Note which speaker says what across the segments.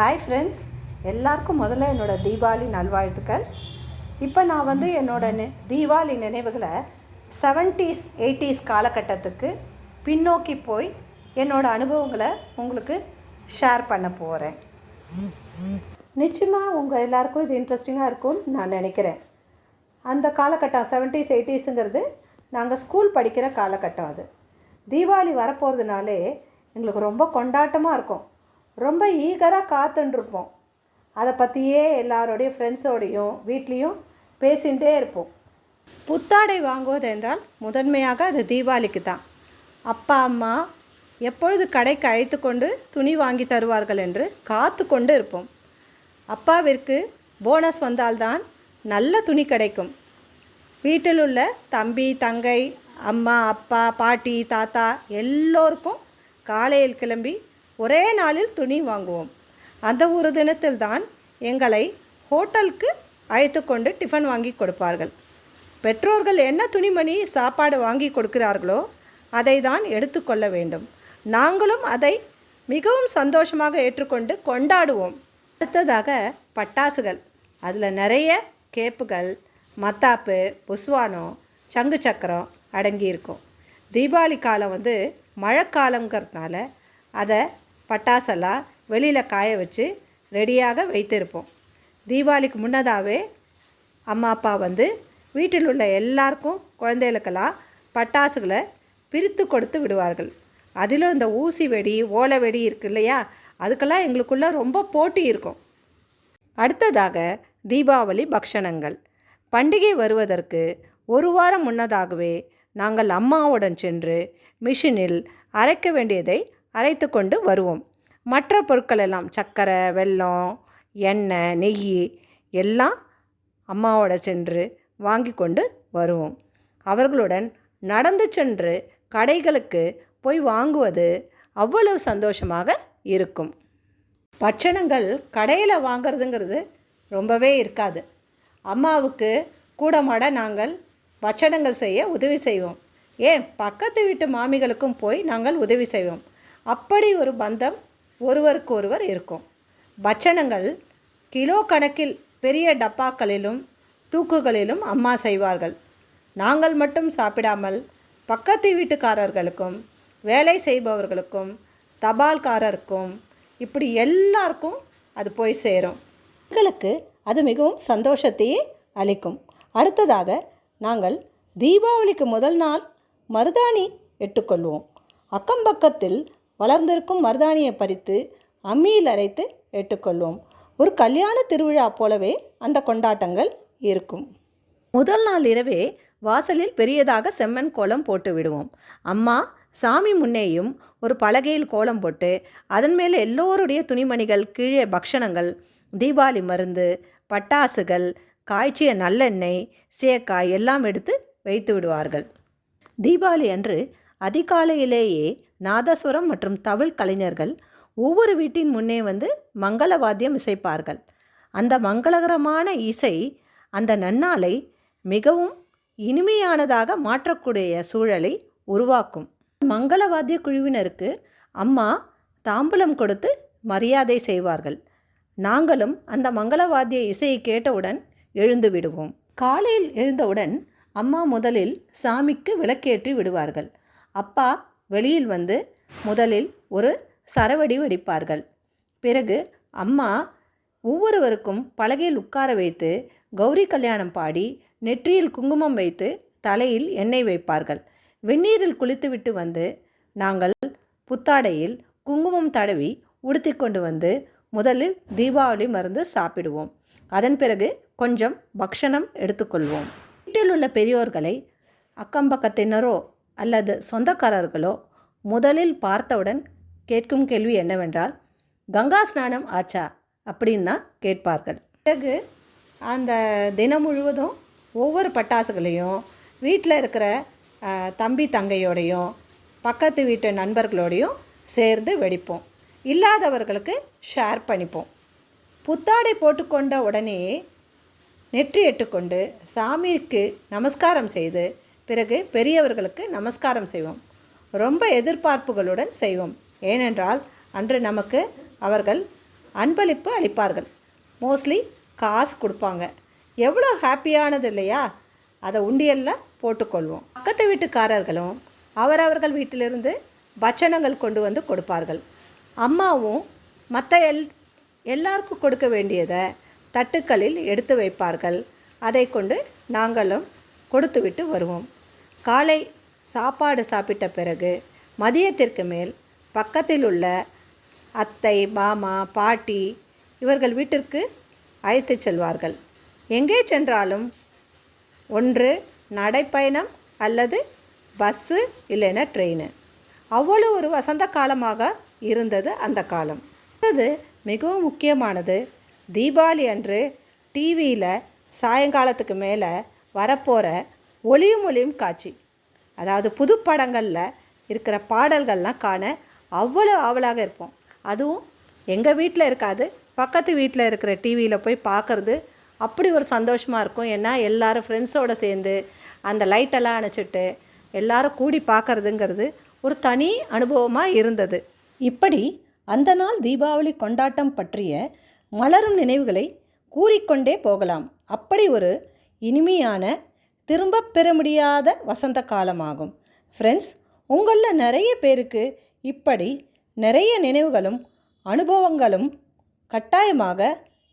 Speaker 1: Hi friends எல்லாருக்கும் முதல்ல என்னோட தீபாவளி நல்வாழ்த்துக்கள். இப்போ நான் வந்து என்னோட நி தீபாவளி நினைவுகளை செவன்டீஸ் எயிட்டிஸ் காலகட்டத்துக்கு பின்னோக்கி போய் என்னோடய அனுபவங்களை உங்களுக்கு ஷேர் பண்ண போகிறேன் நிச்சயமாக உங்கள் எல்லாருக்கும் இது இன்ட்ரெஸ்டிங்காக இருக்கும்னு நான் நினைக்கிறேன். அந்த காலகட்டம் செவன்டீஸ் எயிட்டிஸுங்கிறது நாங்கள் ஸ்கூல் படிக்கிற காலகட்டம் அது. தீபாவளி வரப்போகிறதுனாலே எங்களுக்கு ரொம்ப கொண்டாட்டமாக இருக்கும். ரொம்ப ஈகராக காத்துட்ருப்போம் அதை பற்றியே எல்லாரோடையும் ஃப்ரெண்ட்ஸோடையும் வீட்லேயும் பேசிகிட்டே இருப்போம். புத்தாடை வாங்குவது என்றால் முதன்மையாக அது தீபாவளிக்கு தான். அப்பா அம்மா எப்பொழுது கடைக்கு அழைத்து கொண்டு துணி வாங்கி தருவார்கள் என்று காத்து கொண்டு இருப்போம். அப்பாவிற்கு போனஸ் வந்தால்தான் நல்ல துணி கிடைக்கும். வீட்டில் உள்ள தம்பி தங்கை அம்மா அப்பா பாட்டி தாத்தா எல்லோருக்கும் காலையில் கிளம்பி ஒரே நாளில் துணி வாங்குவோம். அந்த ஒரு தினத்தில்தான் எங்களை ஹோட்டலுக்கு அழைத்து கொண்டு டிஃபன் வாங்கி கொடுப்பார்கள். பெற்றோர்கள் என்ன துணிமணி சாப்பாடு வாங்கி கொடுக்கிறார்களோ அதை தான் எடுத்துக்கொள்ள வேண்டும். நாங்களும் அதை மிகவும் சந்தோஷமாக ஏற்றுக்கொண்டு கொண்டாடுவோம். அடுத்ததாக பட்டாசுகள். அதில் நிறைய கேப்புகள் மத்தாப்பு புஸ்வானம் சங்கு சக்கரம் அடங்கியிருக்கும். தீபாவளி காலம் வந்து மழைக்காலங்கிறதுனால அதை பட்டாசெல்லாம் வெளியில் காய வச்சு ரெடியாக வைத்திருப்போம். தீபாவளிக்கு முன்னதாகவே அம்மா அப்பா வந்து வீட்டில் உள்ள எல்லாருக்கும் குழந்தைகளுக்கெல்லாம் பட்டாசுகளை பிரித்து கொடுத்து விடுவார்கள். அதிலும் இந்த ஊசி வெடி ஓலை வெடி இருக்கு இல்லையா? அதுக்கெல்லாம் எங்களுக்குள்ளே ரொம்ப போட்டி இருக்கும். அடுத்ததாக தீபாவளி பக்ஷணங்கள். பண்டிகை வருவதற்கு ஒரு வாரம் முன்னதாகவே நாங்கள் அம்மாவுடன் சென்று மிஷினில் அரைக்க வேண்டியதை அரைத்து கொண்டு வருவோம். மற்ற பொருட்கள் எல்லாம் சர்க்கரை வெல்லம் எண்ணெய் நெய் எல்லாம் அம்மாவோட சென்று வாங்கி கொண்டு வருவோம். அவர்களுடன் நடந்து சென்று கடைகளுக்கு போய் வாங்குவது அவ்வளவு சந்தோஷமாக இருக்கும். பட்சணங்கள் கடையில் வாங்கிறதுங்கிறது ரொம்பவே இருக்காது. அம்மாவுக்கு கூடமாட நாங்கள் பட்சணங்கள் செய்ய உதவி செய்வோம். ஏன்? பக்கத்து வீட்டு மாமிகளுக்கும் போய் நாங்கள் உதவி செய்வோம். அப்படி ஒரு பந்தம் ஒருவருக்கு ஒருவர் இருக்கும். பட்சணங்கள் கிலோ கணக்கில் பெரிய டப்பாக்களிலும் தூக்குகளிலும் அம்மா செய்வார்கள். நாங்கள் மட்டும் சாப்பிடாமல் பக்கத்து வீட்டுக்காரர்களுக்கும் வேலை செய்பவர்களுக்கும் தபால்காரருக்கும் இப்படி எல்லாருக்கும் அது போய் சேரும். எங்களுக்கு அது மிகவும் சந்தோஷத்தையே அளிக்கும். அடுத்ததாக நாங்கள் தீபாவளிக்கு முதல் நாள் மருதாணி எட்டுக்கொள்வோம். அக்கம் பக்கத்தில் வளர்ந்திருக்கும் மருதாணியை பறித்து அம்மியில் அரைத்து ஏற்றுக்கொள்வோம். ஒரு கல்யாண திருவிழா போலவே அந்த கொண்டாட்டங்கள் இருக்கும். முதல் நாள் இரவே வாசலில் பெரியதாக செம்மண் கோலம் போட்டு விடுவோம். அம்மா சாமி முன்னேயும் ஒரு பலகையில் கோலம் போட்டு அதன் மேலே எல்லோருடைய துணிமணிகள் கீழே பக்ஷணங்கள் தீபாவளி மருந்து பட்டாசுகள் காய்ச்சிய நல்லெண்ணெய் சேக்காய் எல்லாம் எடுத்து வைத்து விடுவார்கள். தீபாவளி அன்று அதிகாலையிலேயே நாதஸ்வரம் மற்றும் தவில் கலைஞர்கள் ஒவ்வொரு வீட்டின் முன்னே வந்து மங்களவாத்தியம் இசைப்பார்கள். அந்த மங்களகரமான இசை அந்த நன்னாளை மிகவும் இனிமையானதாக மாற்றக்கூடிய சூழலை உருவாக்கும். மங்களவாத்திய குழுவினருக்கு அம்மா தாம்பூலம் கொடுத்து மரியாதை செய்வார்கள். நாங்களும் அந்த மங்களவாத்திய இசையை கேட்டவுடன் எழுந்து விடுவோம். காலையில் எழுந்தவுடன் அம்மா முதலில் சாமிக்கு விளக்கேற்றி விடுவார்கள். அப்பா வெளியில் வந்து முதலில் ஒரு சரவடி வெடிப்பார்கள். பிறகு அம்மா ஒவ்வொருவருக்கும் பலகையில் உட்கார வைத்து கௌரி கல்யாணம் பாடி நெற்றியில் குங்குமம் வைத்து தலையில் எண்ணெய் வைப்பார்கள். வெந்நீரில் குளித்துவிட்டு வந்து நாங்கள் புத்தாடையில் குங்குமம் தடவி உடுத்தி கொண்டு வந்து முதலில் தீபாவளி மருந்து சாப்பிடுவோம். அதன் பிறகு கொஞ்சம் பக்ஷணம் எடுத்துக்கொள்வோம் வீட்டில் உள்ள பெரியோர்களை அக்கம்பக்கத்தினரோ அல்லது சொந்தக்காரர்களோ முதலில் பார்த்தவுடன் கேட்கும் கேள்வி என்னவென்றால் கங்கா ஸ்நானம் ஆச்சா? அப்படின்னு தான் கேட்பார்கள். பிறகு அந்த தினம் முழுவதும் ஒவ்வொரு பட்டாசுகளையும் வீட்டில் இருக்கிற தம்பி தங்கையோடையும் பக்கத்து வீட்டு நண்பர்களோடையும் சேர்ந்து வெடிப்போம். இல்லாதவர்களுக்கு ஷேர் பண்ணிப்போம். புத்தாடை போட்டுக்கொண்ட உடனே நெற்றி எட்டுக்கொண்டு சாமிக்கு நமஸ்காரம் செய்து பிறகு பெரியவர்களுக்கு நமஸ்காரம் செய்வோம். ரொம்ப எதிர்பார்ப்புகளுடன் செய்வோம். ஏனென்றால் அன்று நமக்கு அவர்கள் அன்பளிப்பு அளிப்பார்கள். மோஸ்ட்லி காசு கொடுப்பாங்க. எவ்வளோ ஹாப்பியானது இல்லையா? அதை உண்டியலில் போட்டுக்கொள்வோம். பக்கத்து வீட்டுக்காரர்களும் அவரவர்கள் வீட்டிலிருந்து பட்சணங்கள் கொண்டு வந்து கொடுப்பார்கள். அம்மாவும் மற்ற எல் எல்லாருக்கும் கொடுக்க வேண்டியதை தட்டுக்களில் எடுத்து வைப்பார்கள். அதை கொண்டு நாங்களும் கொடுத்துவிட்டு வருவோம். காலை சாப்பாடு சாப்பிட்ட பிறகு மதியத்திற்கு மேல் பக்கத்தில் உள்ள அத்தை மாமா பாட்டி இவர்கள் வீட்டிற்கு அழைத்துச் செல்வார்கள். எங்கே சென்றாலும் ஒன்று நடைப்பயணம் அல்லது பஸ்ஸு இல்லைன்னா ட்ரெயின். அவ்வளோ ஒரு வசந்த காலமாக இருந்தது அந்த காலம். அது மிகவும் முக்கியமானது தீபாவளி அன்று டிவியில் சாயங்காலத்துக்கு மேலே வரப்போகிற ஒளியும் ஒளியும் காட்சி. அதாவது புது படங்களில் இருக்கிற பாடல்கள்லாம் காண அவ்வளோ ஆவலாக இருப்போம். அதுவும் எங்கள் வீட்டில் இருக்காது. பக்கத்து வீட்டில் இருக்கிற டிவியில் போய் பார்க்குறது அப்படி ஒரு சந்தோஷமாக இருக்கும். ஏன்னா எல்லோரும் ஃப்ரெண்ட்ஸோடு சேர்ந்து அந்த லைட்டெல்லாம் அணைச்சிட்டு எல்லாரும் கூடி பார்க்கறதுங்கிறது ஒரு தனி அனுபவமாக இருந்தது. இப்படி அந்த நாள் தீபாவளி கொண்டாட்டம் பற்றிய மலரும் நினைவுகளை கூறிக்கொண்டே போகலாம். அப்படி ஒரு இனிமையான திரும்ப பெற முடியாத வசந்த காலமாகும். ஃப்ரெண்ட்ஸ் உங்களில் நிறைய பேருக்கு இப்படி நிறைய நினைவுகளும் அனுபவங்களும் கட்டாயமாக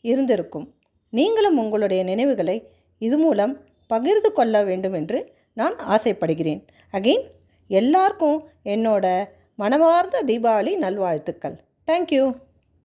Speaker 1: இருந்திருக்கும். நீங்களும் உங்களுடைய நினைவுகளை இது மூலம் பகிர்ந்து கொள்ள வேண்டும் என்று நான் ஆசைப்படுகிறேன். அகெயின் எல்லாருக்கும் என்னோட மனமார்ந்த தீபாவளி நல்வாழ்த்துக்கள். தேங்க்யூ